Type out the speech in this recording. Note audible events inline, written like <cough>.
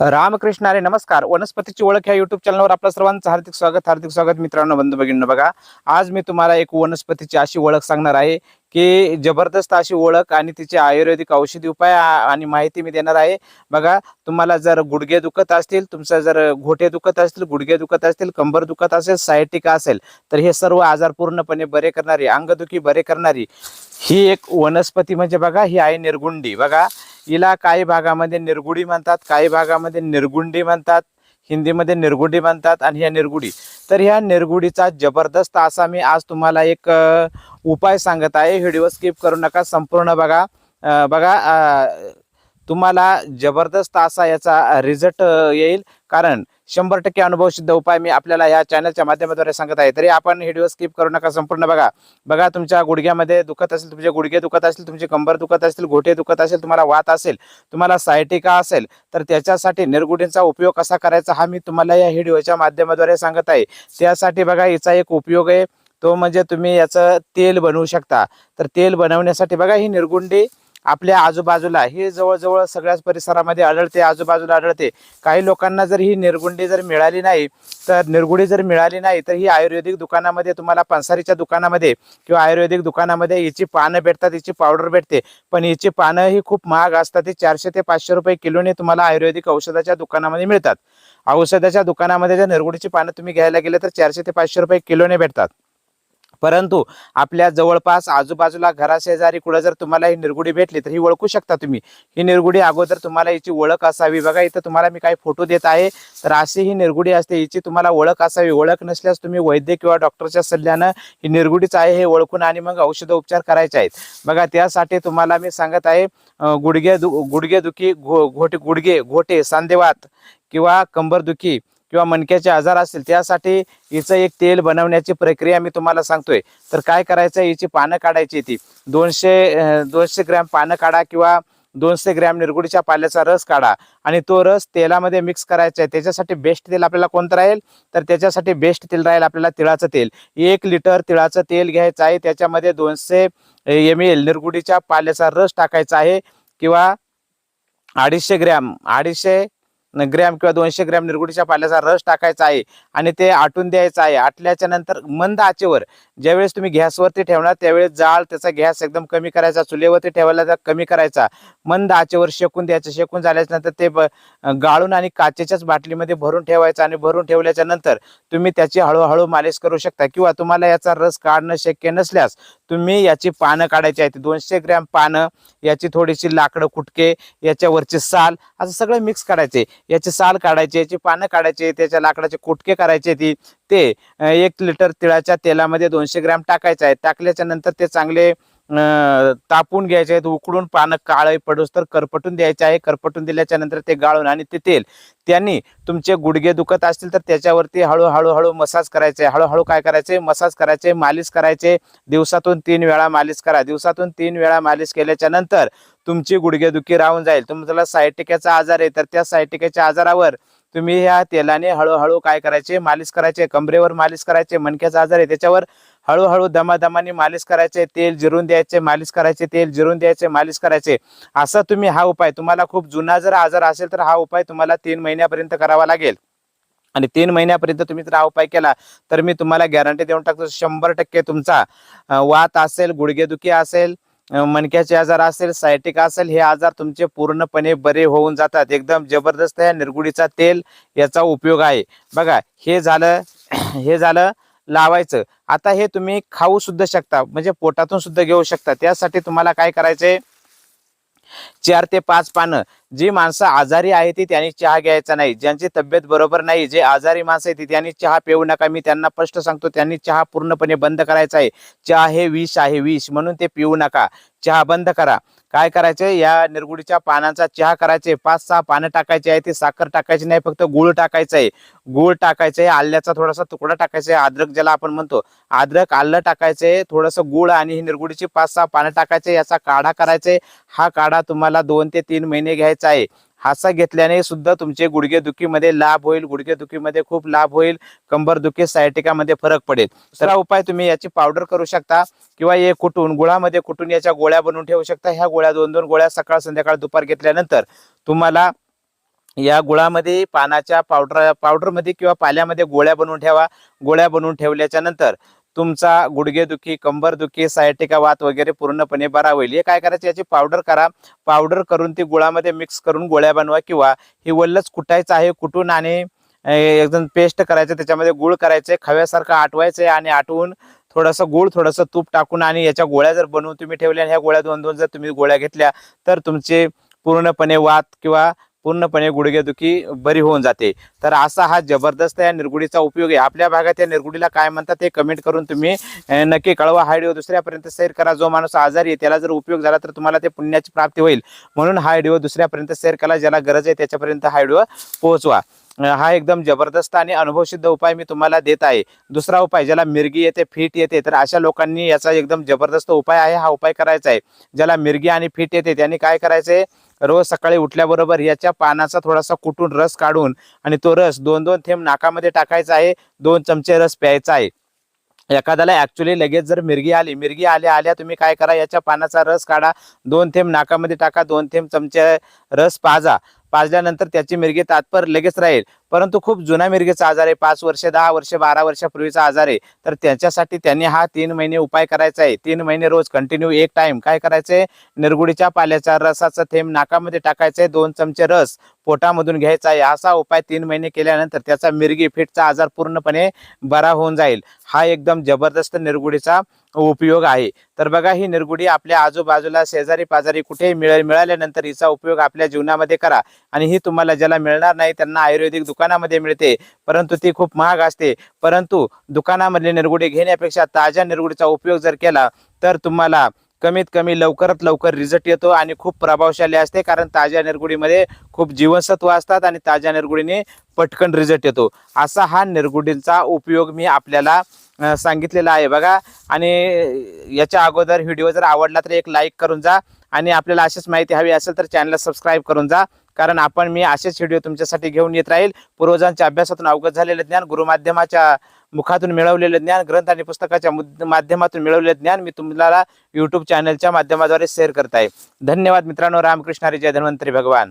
रामकृष्ण अरे नमस्कार. वनस्पतीची ओळख ह्या युट्यूब चॅनलवर आपलं सर्वांचं हार्दिक स्वागत. हार्दिक स्वागत मित्रांनो बंधू भगिनींनो. बघा आज मी तुम्हाला एक वनस्पतीची अशी ओळख सांगणार आहे की जबरदस्त अशी ओळख आणि तिचे आयुर्वेदिक औषधी उपाय आणि माहिती मी देणार आहे. बघा तुम्हाला जर गुडघे दुखत असतील तुमचं जर घोटे दुखत असतील गुडघे दुखत असतील कंबर दुखत असेल सायटिका असेल तर हे सर्व आजार पूर्णपणे बरे करणारी अंगदुखी बरे करणारी ही एक वनस्पती म्हणजे बघा ही आहे निर्गुंडी. बघा हिला काही भागामध्ये निर्गुडी म्हणतात काही भागामध्ये निर्गुंडी म्हणतात हिंदीमध्ये निर्गुडी म्हणतात आणि ह्या निर्गुडी. तर ह्या निर्गुडीचा जबरदस्त असा मी आज तुम्हाला एक उपाय सांगत आहे. व्हिडिओ स्किप करू नका संपूर्ण बघा. बघा तुम्हाला जबरदस्त असा याचा रिझल्ट येईल. कारण शंभर टक्के अनुभव सिद्ध उपाय मी आपल्याला या चॅनलच्या माध्यमाद्वारे सांगत आहे. तरी आपण व्हिडिओ स्किप करू नका संपूर्ण बघा. बघा तुमच्या गुडघ्यामध्ये दुखत असेल तुमचे गुडघे दुखत असतील तुमची कंबर दुखत असतील घोटे दुखत असेल तुम्हाला वात असेल तुम्हाला सायटिका असेल तर त्याच्यासाठी निरगुडींचा उपयोग कसा करायचा हा मी तुम्हाला या व्हिडिओच्या माध्यमाद्वारे सांगत आहे. त्यासाठी बघा याचा एक उपयोग आहे. तो म्हणजे तुम्ही याचं तेल बनवू शकता. तर तेल बनवण्यासाठी बघा ही निर्गुंडी आपल्या आजूबाजूला ही जवळजवळ सगळ्याच परिसरामध्ये आढळते आजूबाजूला आढळते. काही लोकांना जर ही निर्गुंडी जर मिळाली नाही तर निर्गुडी जर मिळाली नाही तर ही आयुर्वेदिक दुकानामध्ये तुम्हाला पंसारीच्या दुकानामध्ये किंवा आयुर्वेदिक दुकानामध्ये हिची पानं भेटतात हिची पावडर भेटते. पण हिची पानं ही खूप महाग असतात ती चारशे ते पाचशे रुपये किलोने तुम्हाला आयुर्वेदिक औषधाच्या दुकानामध्ये मिळतात. औषधाच्या दुकानामध्ये जर निर्गुडीची पानं तुम्ही घ्यायला गेले तर चारशे ते पाचशे रुपये किलोने भेटतात. परंतु आपल्या जवळपास आजूबाजूला घराशेजारी कुठं जर तुम्हाला ही निरगुडी भेटली तर ही ओळखू शकता तुम्ही. ही निरगुडी अगोदर तुम्हाला हिची ओळख असावी. बघा इथं तुम्हाला मी काही फोटो देत आहे. तर अशी ही निरगुडी असते. हिची तुम्हाला ओळख असावी. ओळख नसल्यास तुम्ही वैद्य किंवा डॉक्टरच्या सल्ल्यानं ही निरगुडीच आहे हे ओळखून आणि मग औषधं उपचार करायचे आहेत. बघा त्यासाठी तुम्हाला मी सांगत आहे अं, गुडघे दु गुडघेदुखी घो घोटे गुडघे घोटे सांदेवात किंवा कंबरदुखी किंवा मणक्याचे आजार असतील त्यासाठी हिचं एक तेल बनवण्याची प्रक्रिया मी तुम्हाला सांगतोय. तर काय करायचं हिची पानं काढायची ती. दोनशे दोनशे ग्रॅम पानं काढा किंवा दोनशे ग्रॅम निरगुडीच्या पाल्याचा रस काढा. आणि तो रस तेलामध्ये मिक्स करायचा आहे. त्याच्यासाठी बेस्ट तेल आपल्याला कोणतं राहील? तर त्याच्यासाठी बेस्ट तेल राहील आपल्याला तिळाचं तेल. एक लिटर तिळाचं तेल घ्यायचं आहे. त्याच्यामध्ये दोनशे एम एल निरगुडीच्या पाल्याचा रस टाकायचा आहे. किंवा अडीचशे ग्रॅम अडीचशे ग्रॅम किंवा दोनशे ग्रॅम निरगुडीच्या पाल्याचा रस टाकायचा आहे आणि ते आटून द्यायचं आहे. आटल्याच्या नंतर मंद आचेवर ज्यावेळेस तुम्ही गॅसवरती ठेवणार त्यावेळेस जाळ त्याचा गॅस एकदम कमी करायचा चुलीवरती ठेवायला तर कमी करायचा. मंद आचेवर शेकून द्यायचं. शेकून झाल्याच्यानंतर ते ब- गाळून आणि काचेच्याच बाटलीमध्ये भरून ठेवायचं आणि भरून ठेवल्याच्या नंतर तुम्ही त्याची हळूहळू मालिश करू शकता किंवा तुम्हाला याचा रस काढणं शक्य नसल्यास तुम्ही याची पानं काढायची आहेत दोनशे ग्रॅम पानं याची थोडीशी लाकडं कुटके याच्यावरची साल असं सगळं मिक्स करायचे. याची साल काढायची याची पानं काढायची त्याच्या लाकडाचे कुटके करायचे ती ते एक लिटर तिळाच्या तेलामध्ये दोनशे ग्रॅम टाकायचं आहे टाकल्याच्या नंतर ते चांगले तापून घ्यायचे आहेत उकडून पानं काळे पडूस तर करपटून द्यायचे आहे. करपटून दिल्याच्या नंतर ते गाळून आणि ते तेल. त्यांनी तुमचे गुडघे दुखत असतील तर त्याच्यावरती हळूहळू हळू मसाज करायचे. हळूहळू काय करायचे? मसाज करायचे मालिश करायचे. दिवसातून तीन वेळा मालिश करा. दिवसातून तीन वेळा मालिश केल्याच्यानंतर तुमची गुडघेदुखी राहून जाईल. तुम्हाला सायटिकाचा आजार आहे तर त्या सायटिकाच्या आजारावर तुम्ही ह्या तेलाने हळूहळू काय करायचे? मालिश करायचे. कमरेवर मालिश करायचे. मणक्याचा आजार आहे त्याच्यावर हळूहळू दमादमाने मालिश करायचे तेल जिरून द्यायचे मालिश करायचे तेल जिरून द्यायचे मालिश करायचे. असा तुम्ही हा उपाय तुम्हाला खूप जुना जर आजार असेल तर हा उपाय तुम्हाला तीन महिन्यापर्यंत करावा लागेल. आणि तीन महिन्यापर्यंत तुम्ही जर हा उपाय केला तर मी तुम्हाला गॅरंटी देऊन टाकतो शंभर टक्के तुमचा वात असेल गुडघेदुखी असेल मणक्याचे आजार असेल सायटिक असेल हे आजार तुमचे पूर्णपणे बरे होऊन जातात. एकदम जबरदस्त या निरगुडीचा तेल याचा उपयोग आहे. बघा हे झालं <clears throat> हे झालं लावायचं. आता हे तुम्ही खाऊ सुद्धा शकता म्हणजे पोटातून सुद्धा घेऊ शकता. त्यासाठी तुम्हाला काय करायचंय? चार ते पाच पानं. जी माणसं आजारी आहे ती त्यांनी चहा घ्यायचा नाही. ज्यांची तब्येत बरोबर नाही जे आजारी माणसं आहे ती त्यांनी चहा पिऊ नका. मी त्यांना स्पष्ट सांगतो त्यांनी चहा पूर्णपणे बंद करायचा आहे. चहा हे विष आहे विष. म्हणून ते पिऊ नका. चहा बंद करा. काय करायचे या निरगुडीच्या पानाचा चहा करायचे पाच सहा पानं टाकायचे आहे ते साखर टाकायची नाही फक्त गुळ टाकायचं आहे गुळ टाकायचं आहे आल्याचा थोडासा तुकडा टाकायचा आहे अद्रक ज्याला आपण म्हणतो. अद्रक आलं टाकायचंय थोडंसं गुळ आणि ही निरगुडीची पाच सहा पानं टाकायचे याचा काढा करायचे हा काढा तुम्हाला दोन ते तीन महिने घ्यायचा आहे. हासा घेतल्याने सुद्धा तुमचे गुडघेदुखीमध्ये लाभ होईल गुडघेदुखीमध्ये खूप लाभ होईल कंबरदुखी सायटिकामध्ये फरक पडेल. दुसरा उपाय तुम्ही याची पावडर करू शकता किंवा हे कुटून गुळामध्ये कुटून याच्या गोळ्या बनवून ठेवू शकता. ह्या गोळ्या दोन दोन गोळ्या सकाळ संध्याकाळ दुपार घेतल्यानंतर तुम्हाला या गुळामध्ये पानाच्या पावडर पावडरमध्ये किंवा पाल्यामध्ये गोळ्या बनवून ठेवा. गोळ्या बनवून ठेवल्याच्या नंतर तुमचा गुडघेदुखी कंबरदुखी सायटिका वात वगैरे पूर्णपणे बरा होईल. हे काय करायचं? याची पावडर करा. पावडर करून ती गुळामध्ये मिक्स करून गोळ्या बनवा किंवा ही वल्लच कुटायचं आहे कुटून आणि एकदम पेस्ट करायचं त्याच्यामध्ये गुळ करायचे खव्यासारखं आटवायचं आणि आटवून थोडंसं गुळ थोडंसं तूप टाकून आणि याच्या गोळ्या जर बनवून तुम्ही ठेवल्या आणि ह्या गोळ्या दोन दोन जर तुम्ही गोळ्या घेतल्या तर तुमचे पूर्णपणे वात किंवा पूर्णपणे गुडघेदुखी बरी होऊन जाते. तर असा हा जबरदस्त या निर्गुडीचा उपयोग आहे. आपल्या भागात या निर्गुडीला काय म्हणतात ते कमेंट करून तुम्ही नक्की कळवा. हा व्हिडिओ दुसऱ्यापर्यंत शेअर करा. जो माणूस आजारी आहे त्याला जर उपयोग झाला तर तुम्हाला ते पुण्याची प्राप्ती होईल. म्हणून हा व्हिडिओ दुसऱ्यापर्यंत शेअर करा. ज्याला गरज आहे त्याच्यापर्यंत हा व्हिडिओ पोहोचवा. हा एकदम जबरदस्त आणि अनुभवसिद्ध उपाय मी तुम्हाला देत आहे. दुसरा उपाय ज्याला मिरगी येते फिट येते तर अशा लोकांनी याचा एकदम जबरदस्त उपाय आहे. हा उपाय करायचा आहे. ज्याला मिरगी आणि फिट येते त्यांनी काय करायचं आहे रोज सकाळी उठल्याबरोबर याच्या पानाचा थोडासा कुटून रस काढून आणि तो रस दोन दोन थेंब नाकामध्ये टाकायचा आहे दोन चमचे रस प्यायचा आहे. एखाद्याला ऍक्च्युली लगेच जर मिरगी आली मिरगी आल्या आल्या तुम्ही काय करा याच्या पानाचा रस काढा दोन थेंब नाकामध्ये टाका दोन थेंब चमचे रस पाजा. पाजल्यानंतर त्याची मिरगी तात्पर लगेच राहील. परंतु खूप जुना मिरगीचा आजार आहे. पाच वर्ष दहा वर्ष बारा वर्षापूर्वीचा आजार आहे. तर त्याच्यासाठी त्यांनी हा तीन महिने उपाय करायचा आहे. तीन महिने रोज कंटिन्यू एक टाइम काय करायचंय? निरगुडीच्या पाल्याच्या रसाचा थेंब नाकामध्ये टाकायचंय दोन चमचे रस पोटामधून घ्यायचा आहे. असा उपाय तीन महिने केल्यानंतर त्याचा मिरगी फिटचा आजार पूर्णपणे बरा होऊन जाईल. हा एकदम जबरदस्त निरगुडीचा उपयोग आहे. तर बघा ही निरगुडी आपल्या आजूबाजूला शेजारी पाजारी कुठेही मिळेल मिळाल्यानंतर हिचा उपयोग आपल्या जीवनामध्ये करा. आणि ही तुम्हाला ज्याला मिळणार नाही त्यांना आयुर्वेदिक दुकानामध्ये मिळते. परंतु ती खूप महाग असते. परंतु दुकानामधली निरगुडी घेण्यापेक्षा ताज्या निरगुडीचा उपयोग जर केला तर तुम्हाला कमीत कमी लवकरात लवकर रिझल्ट येतो आणि खूप प्रभावशाली असते. कारण ताज्या निरगुडीमध्ये खूप जीवनसत्व असतात आणि ताज्या निरगुडीने पटकन रिझल्ट येतो. असा हा निरगुडींचा उपयोग मी आपल्याला सांगितलेलं आहे. बघा आणि याच्या अगोदर व्हिडिओ जर आवडला तर एक लाईक करून जा आणि आपल्याला अशीच माहिती हवी असेल तर चॅनलला सबस्क्राईब करून जा. कारण आपण मी असेच व्हिडिओ तुमच्यासाठी घेऊन येत राहील. पूर्वजांच्या अभ्यासातून अवगत झालेलं ज्ञान गुरुमाध्यमाच्या मुखातून मिळवलेलं ज्ञान ग्रंथ आणि पुस्तकाच्या माध्यमातून मिळवलेलं ज्ञान मी तुम्हाला यूट्यूब चॅनलच्या माध्यमाद्वारे शेअर करत आहे धन्यवाद मित्रांनो. रामकृष्ण हरी जय. धन्वंतरी भगवान.